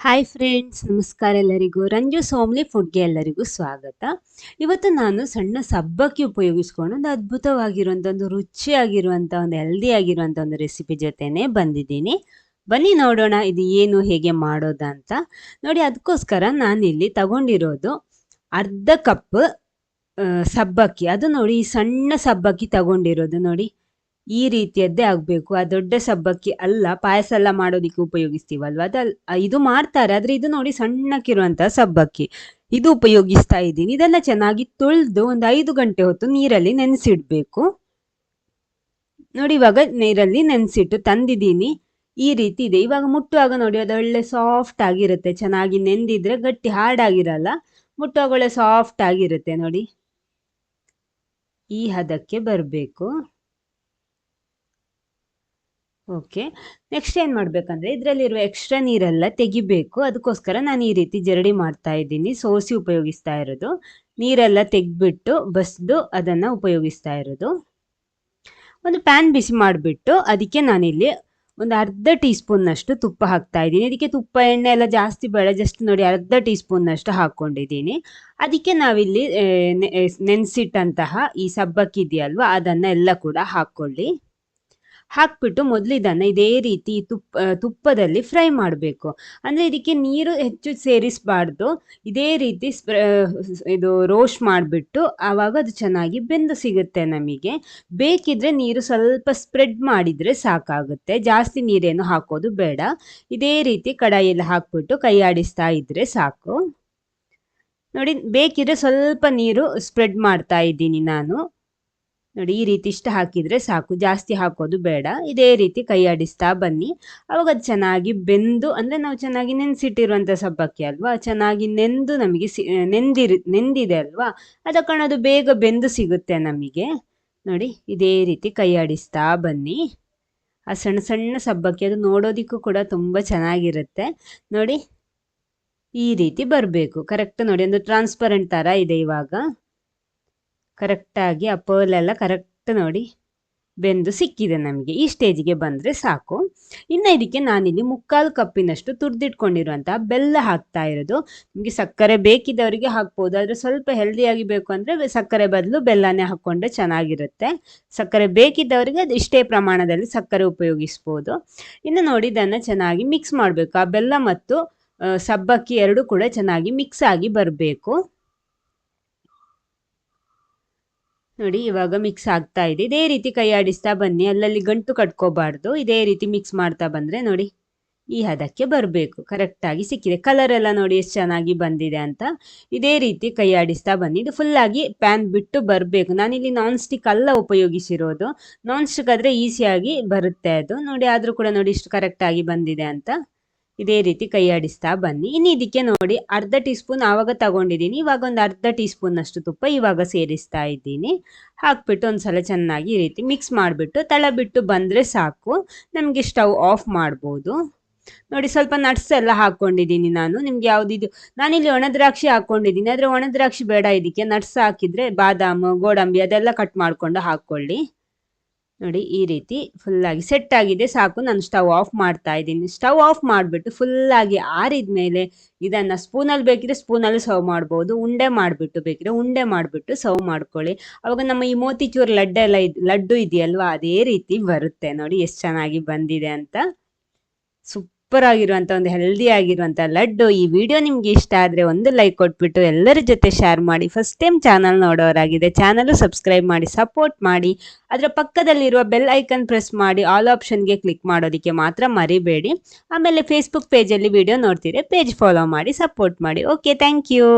Hi friends ನಮಸ್ಕಾರ ಎಲ್ಲರಿಗೂ. ರಂಜು ಸೋಮ್ಲಿ ಫುಡ್ಗೆ ಎಲ್ಲರಿಗೂ ಸ್ವಾಗತ. ಇವತ್ತು ನಾನು ಸಣ್ಣ ಸಬ್ಬಕ್ಕಿ ಉಪಯೋಗಿಸ್ಕೊಂಡು ಒಂದು ಅದ್ಭುತವಾಗಿರುವಂಥ ಒಂದು ರುಚಿಯಾಗಿರುವಂಥ ಒಂದು ಹೆಲ್ದಿ ಆಗಿರುವಂಥ ಒಂದು ರೆಸಿಪಿ ಜೊತೆನೆ ಬಂದಿದ್ದೀನಿ. ಬನ್ನಿ ನೋಡೋಣ ಇದು ಏನು, ಹೇಗೆ ಮಾಡೋದಂತ. ನೋಡಿ, ಅದಕ್ಕೋಸ್ಕರ ನಾನಿಲ್ಲಿ ತಗೊಂಡಿರೋದು ಅರ್ಧ ಕಪ್ ಸಬ್ಬಕ್ಕಿ. ಅದು ನೋಡಿ, ಈ ಸಣ್ಣ ಸಬ್ಬಕ್ಕಿ ತಗೊಂಡಿರೋದು ನೋಡಿ. ಈ ರೀತಿಯದ್ದೇ ಆಗಬೇಕು. ಆ ದೊಡ್ಡ ಸಬ್ಬಕ್ಕಿ ಅಲ್ಲ, ಪಾಯಸ ಎಲ್ಲ ಮಾಡೋದಿಕ್ಕೆ ಉಪಯೋಗಿಸ್ತೀವಲ್ವ? ಅದಲ್ ಇದು ಮಾಡ್ತಾರೆ. ಆದ್ರೆ ಇದು ನೋಡಿ ಸಣ್ಣಕ್ಕಿರುವಂತಹ ಸಬ್ಬಕ್ಕಿ. ಇದು ಉಪಯೋಗಿಸ್ತಾ ಇದ್ದೀನಿ. ಇದೆಲ್ಲ ಚೆನ್ನಾಗಿ ತೊಳೆದು ಒಂದು ಐದು ಗಂಟೆ ಹೊತ್ತು ನೀರಲ್ಲಿ ನೆನೆಸಿಡ್ಬೇಕು. ನೋಡಿ, ಇವಾಗ ನೀರಲ್ಲಿ ನೆನೆಸಿಟ್ಟು ತಂದಿದ್ದೀನಿ. ಈ ರೀತಿ ಇದೆ. ಇವಾಗ ಮುಟ್ಟುವಾಗ ನೋಡಿ, ಅದು ಒಳ್ಳೆ ಸಾಫ್ಟ್ ಆಗಿರುತ್ತೆ. ಚೆನ್ನಾಗಿ ನೆಂದಿದ್ರೆ ಗಟ್ಟಿ ಹಾರ್ಡ್ ಆಗಿರಲ್ಲ ಮುಟ್ಟುವಾಗ ಒಳ್ಳೆ ಸಾಫ್ಟ್ ಆಗಿರುತ್ತೆ ನೋಡಿ. ಈ ಹದಕ್ಕೆ ಬರಬೇಕು. ಓಕೆ ನೆಕ್ಸ್ಟ್ ಏನು ಮಾಡಬೇಕಂದ್ರೆ ಇದರಲ್ಲಿರುವ ಎಕ್ಸ್ಟ್ರಾ ನೀರೆಲ್ಲ ತೆಗಿಬೇಕು. ಅದಕ್ಕೋಸ್ಕರ ನಾನು ಈ ರೀತಿ ಜರಡಿ ಮಾಡ್ತಾ ಇದ್ದೀನಿ. ಸೋಸಿ ಉಪಯೋಗಿಸ್ತಾ ಇರೋದು. ನೀರೆಲ್ಲ ತೆಗೆದ್ಬಿಟ್ಟು ಬಸ್ದು ಅದನ್ನು ಉಪಯೋಗಿಸ್ತಾ ಇರೋದು. ಒಂದು ಪ್ಯಾನ್ ಬಿಸಿ ಮಾಡಿಬಿಟ್ಟು ಅದಕ್ಕೆ ನಾನಿಲ್ಲಿ ಒಂದು ಅರ್ಧ ಟೀ ಸ್ಪೂನ್ನಷ್ಟು ತುಪ್ಪ ಹಾಕ್ತಾ ಇದ್ದೀನಿ. ಇದಕ್ಕೆ ತುಪ್ಪ, ಎಣ್ಣೆ ಎಲ್ಲ ಜಾಸ್ತಿ ಬೇಡ. ಜಸ್ಟ್ ನೋಡಿ ಅರ್ಧ ಟೀ ಸ್ಪೂನ್ನಷ್ಟು ಹಾಕ್ಕೊಂಡಿದ್ದೀನಿ ಅದಕ್ಕೆ ನಾವಿಲ್ಲಿ ನೆನೆಸಿಟ್ಟಂತಹ ಈ ಸಬ್ಬಕ್ಕಿ ಇದೆಯಲ್ವ ಅದನ್ನು ಎಲ್ಲ ಕೂಡ ಹಾಕ್ಕೊಳ್ಳಿ. ಹಾಕ್ಬಿಟ್ಟು ಮೊದಲು ಇದನ್ನು ಇದೇ ರೀತಿ ತುಪ್ಪ ತುಪ್ಪದಲ್ಲಿ ಫ್ರೈ ಮಾಡಬೇಕು. ಅಂದರೆ ಇದಕ್ಕೆ ನೀರು ಹೆಚ್ಚು ಸೇರಿಸಬಾರ್ದು. ಇದೇ ರೀತಿ ಇದು ರೋಸ್ಟ್ ಮಾಡಿಬಿಟ್ಟು ಆವಾಗ ಅದು ಚೆನ್ನಾಗಿ ಬೆಂದು ಸಿಗುತ್ತೆ ನಮಗೆ. ಬೇಕಿದ್ರೆ ನೀರು ಸ್ವಲ್ಪ ಸ್ಪ್ರೆಡ್ ಮಾಡಿದರೆ ಸಾಕಾಗುತ್ತೆ. ಜಾಸ್ತಿ ನೀರೇನು ಹಾಕೋದು ಬೇಡ. ಇದೇ ರೀತಿ ಕಡಾಯಿಯಲ್ಲಿ ಹಾಕ್ಬಿಟ್ಟು ಕೈ ಆಡಿಸ್ತಾ ಇದ್ದರೆ ಸಾಕು. ನೋಡಿ, ಬೇಕಿದ್ರೆ ಸ್ವಲ್ಪ ನೀರು ಸ್ಪ್ರೆಡ್ ಮಾಡ್ತಾ ಇದ್ದೀನಿ ನಾನು. ನೋಡಿ, ಈ ರೀತಿ ಇಷ್ಟು ಹಾಕಿದರೆ ಸಾಕು. ಜಾಸ್ತಿ ಹಾಕೋದು ಬೇಡ. ಇದೇ ರೀತಿ ಕೈ ಆಡಿಸ್ತಾ ಬನ್ನಿ. ಅವಾಗ ಅದು ಚೆನ್ನಾಗಿ ಬೆಂದು, ಅಂದರೆ ನಾವು ಚೆನ್ನಾಗಿ ನೆನೆಸಿಟ್ಟಿರುವಂಥ ಸಬ್ಬಕ್ಕಿ ಅಲ್ವಾ? ಚೆನ್ನಾಗಿ ನೆಂದು ನಮಗೆ ಸಿ ನೆಂದಿರ್, ನೆಂದಿದೆ ಅಲ್ವಾ? ಅದ ಅದು ಬೇಗ ಬೆಂದು ಸಿಗುತ್ತೆ ನಮಗೆ. ನೋಡಿ, ಇದೇ ರೀತಿ ಕೈ ಆಡಿಸ್ತಾ ಬನ್ನಿ. ಆ ಸಣ್ಣ ಸಣ್ಣ ಸಬ್ಬಕ್ಕಿ ಅದು ನೋಡೋದಿಕ್ಕೂ ಕೂಡ ತುಂಬ ಚೆನ್ನಾಗಿರುತ್ತೆ. ನೋಡಿ, ಈ ರೀತಿ ಬರಬೇಕು. ಕರೆಕ್ಟ್ ನೋಡಿ, ಒಂದು ಟ್ರಾನ್ಸ್ಪರೆಂಟ್ ಥರ ಇದೆ ಇವಾಗ. ಕರೆಕ್ಟಾಗಿ ಆ ಎಲ್ಲ ಕರೆಕ್ಟ್ ನೋಡಿ ಬೆಂದು ಸಿಕ್ಕಿದೆ ನಮಗೆ. ಈ ಸ್ಟೇಜಿಗೆ ಬಂದರೆ ಸಾಕು. ಇನ್ನು ಇದಕ್ಕೆ ನಾನಿಲ್ಲಿ ಮುಕ್ಕಾಲು ಕಪ್ಪಿನಷ್ಟು ತುರ್ದಿಟ್ಕೊಂಡಿರುವಂತಹ ಬೆಲ್ಲ ಹಾಕ್ತಾ ಇರೋದು. ನಿಮಗೆ ಸಕ್ಕರೆ ಬೇಕಿದ್ದವರಿಗೆ ಹಾಕ್ಬೋದು. ಆದರೆ ಸ್ವಲ್ಪ ಹೆಲ್ದಿಯಾಗಿ ಬೇಕು ಅಂದರೆ ಸಕ್ಕರೆ ಬದಲು ಬೆಲ್ಲನೇ ಹಾಕ್ಕೊಂಡ್ರೆ ಚೆನ್ನಾಗಿರುತ್ತೆ. ಸಕ್ಕರೆ ಬೇಕಿದ್ದವರಿಗೆ ಅದು ಇಷ್ಟೇ ಪ್ರಮಾಣದಲ್ಲಿ ಸಕ್ಕರೆ ಉಪಯೋಗಿಸ್ಬೋದು. ಇನ್ನು ನೋಡಿ ಇದನ್ನು ಚೆನ್ನಾಗಿ ಮಿಕ್ಸ್ ಮಾಡಬೇಕು. ಆ ಬೆಲ್ಲ ಮತ್ತು ಸಬ್ಬಕ್ಕಿ ಎರಡೂ ಕೂಡ ಚೆನ್ನಾಗಿ ಮಿಕ್ಸ್ ಆಗಿ ಬರಬೇಕು. ನೋಡಿ, ಇವಾಗ ಮಿಕ್ಸ್ ಆಗ್ತಾ ಇದೆ. ಇದೇ ರೀತಿ ಕೈ ಆಡಿಸ್ತಾ ಬನ್ನಿ. ಅಲ್ಲಲ್ಲಿ ಗಂಟು ಕಟ್ಕೋಬಾರ್ದು. ಇದೇ ರೀತಿ ಮಿಕ್ಸ್ ಮಾಡ್ತಾ ಬಂದರೆ ನೋಡಿ, ಈ ಹದಕ್ಕೆ ಬರಬೇಕು. ಕರೆಕ್ಟಾಗಿ ಸಿಕ್ಕಿದೆ. ಕಲರ್ ಎಲ್ಲ ನೋಡಿ ಎಷ್ಟು ಚೆನ್ನಾಗಿ ಬಂದಿದೆ ಅಂತ. ಇದೇ ರೀತಿ ಕೈ ಆಡಿಸ್ತಾ ಬನ್ನಿ. ಇದು ಫುಲ್ಲಾಗಿ ಪ್ಯಾನ್ ಬಿಟ್ಟು ಬರಬೇಕು. ನಾನಿಲ್ಲಿ ನಾನ್ ಸ್ಟಿಕ್ ಅಲ್ಲ ಉಪಯೋಗಿಸಿರೋದು. ನಾನ್ ಸ್ಟಿಕ್ ಆದರೆ ಈಸಿಯಾಗಿ ಬರುತ್ತೆ ಅದು. ನೋಡಿ, ಆದರೂ ಕೂಡ ನೋಡಿ, ಇಷ್ಟು ಕರೆಕ್ಟಾಗಿ ಬಂದಿದೆ ಅಂತ. ಇದೇ ರೀತಿ ಕೈ ಆಡಿಸ್ತಾ ಬನ್ನಿ. ಇನ್ನು ಇದಕ್ಕೆ ನೋಡಿ ಅರ್ಧ ಟೀ ಸ್ಪೂನ್ ಆವಾಗ ತಗೊಂಡಿದ್ದೀನಿ. ಇವಾಗ ಒಂದು ಅರ್ಧ ಟೀ ಸ್ಪೂನ್ ಅಷ್ಟು ತುಪ್ಪ ಇವಾಗ ಸೇರಿಸ್ತಾ ಇದ್ದೀನಿ. ಹಾಕ್ಬಿಟ್ಟು ಒಂದ್ಸಲ ಚೆನ್ನಾಗಿ ಈ ರೀತಿ ಮಿಕ್ಸ್ ಮಾಡಿಬಿಟ್ಟು ತಳ ಬಿಟ್ಟು ಬಂದರೆ ಸಾಕು. ನಮಗೆ ಸ್ಟವ್ ಆಫ್ ಮಾಡ್ಬೋದು. ನೋಡಿ ಸ್ವಲ್ಪ ನಟ್ಸ್ ಎಲ್ಲ ಹಾಕ್ಕೊಂಡಿದ್ದೀನಿ ನಾನು. ನಿಮ್ಗೆ ಯಾವುದಿದು ನಾನಿಲ್ಲಿ ಒಣ ದ್ರಾಕ್ಷಿ ಹಾಕ್ಕೊಂಡಿದ್ದೀನಿ ಆದರೆ ಒಣ ದ್ರಾಕ್ಷಿ ಬೇಡ ಇದಕ್ಕೆ. ನಟ್ಸ್ ಹಾಕಿದ್ರೆ ಬಾದಾಮು, ಗೋಡಂಬಿ ಅದೆಲ್ಲ ಕಟ್ ಮಾಡಿಕೊಂಡು ಹಾಕ್ಕೊಳ್ಳಿ. ನೋಡಿ, ಈ ರೀತಿ ಫುಲ್ಲಾಗಿ ಸೆಟ್ ಆಗಿದೆ. ಸಾಕು, ನಾನು ಸ್ಟವ್ ಆಫ್ ಮಾಡ್ತಾ ಇದ್ದೀನಿ. ಸ್ಟವ್ ಆಫ್ ಮಾಡಿಬಿಟ್ಟು ಫುಲ್ಲಾಗಿ ಆರಿದ ಮೇಲೆ ಇದನ್ನು ಸ್ಪೂನಲ್ಲಿ ಬೇಕಿದ್ರೆ ಸ್ಪೂನಲ್ಲಿ ಸರ್ವ್ ಮಾಡ್ಬೋದು. ಉಂಡೆ ಮಾಡಿಬಿಟ್ಟು ಬೇಕಿದ್ರೆ ಉಂಡೆ ಮಾಡಿಬಿಟ್ಟು ಸರ್ವ್ ಮಾಡ್ಕೊಳ್ಳಿ. ಅವಾಗ ನಮ್ಮ ಈ ಮೋತಿಚೂರ್ ಲಡ್ಡೆಲ್ಲ ಇದು, ಲಡ್ಡು ಇದೆಯಲ್ವ, ಅದೇ ರೀತಿ ಬರುತ್ತೆ. ನೋಡಿ, ಎಷ್ಟು ಚೆನ್ನಾಗಿ ಬಂದಿದೆ ಅಂತ. ಸುಪ್ ಸೂಪರ್ ಆಗಿರುವಂಥ ಒಂದು ಹೆಲ್ದಿ ಆಗಿರುವಂಥ ಲಡ್ಡು. ಈ ವಿಡಿಯೋ ನಿಮ್ಗೆ ಇಷ್ಟ ಆದರೆ ಒಂದು ಲೈಕ್ ಕೊಟ್ಬಿಟ್ಟು ಎಲ್ಲರ ಜೊತೆ ಶೇರ್ ಮಾಡಿ. ಫಸ್ಟ್ ಟೈಮ್ ಚಾನಲ್ ನೋಡೋರಾಗಿದೆ ಚಾನಲ್ ಸಬ್ಸ್ಕ್ರೈಬ್ ಮಾಡಿ ಸಪೋರ್ಟ್ ಮಾಡಿ. ಅದರ ಪಕ್ಕದಲ್ಲಿರುವ ಬೆಲ್ ಐಕನ್ ಪ್ರೆಸ್ ಮಾಡಿ ಆಲ್ ಆಪ್ಷನ್ಗೆ ಕ್ಲಿಕ್ ಮಾಡೋದಕ್ಕೆ ಮಾತ್ರ ಮರಿಬೇಡಿ. ಆಮೇಲೆ ಫೇಸ್ಬುಕ್ ಪೇಜಲ್ಲಿ ವಿಡಿಯೋ ನೋಡ್ತೀರಿ ಪೇಜ್ ಫಾಲೋ ಮಾಡಿ ಸಪೋರ್ಟ್ ಮಾಡಿ. Okay thank you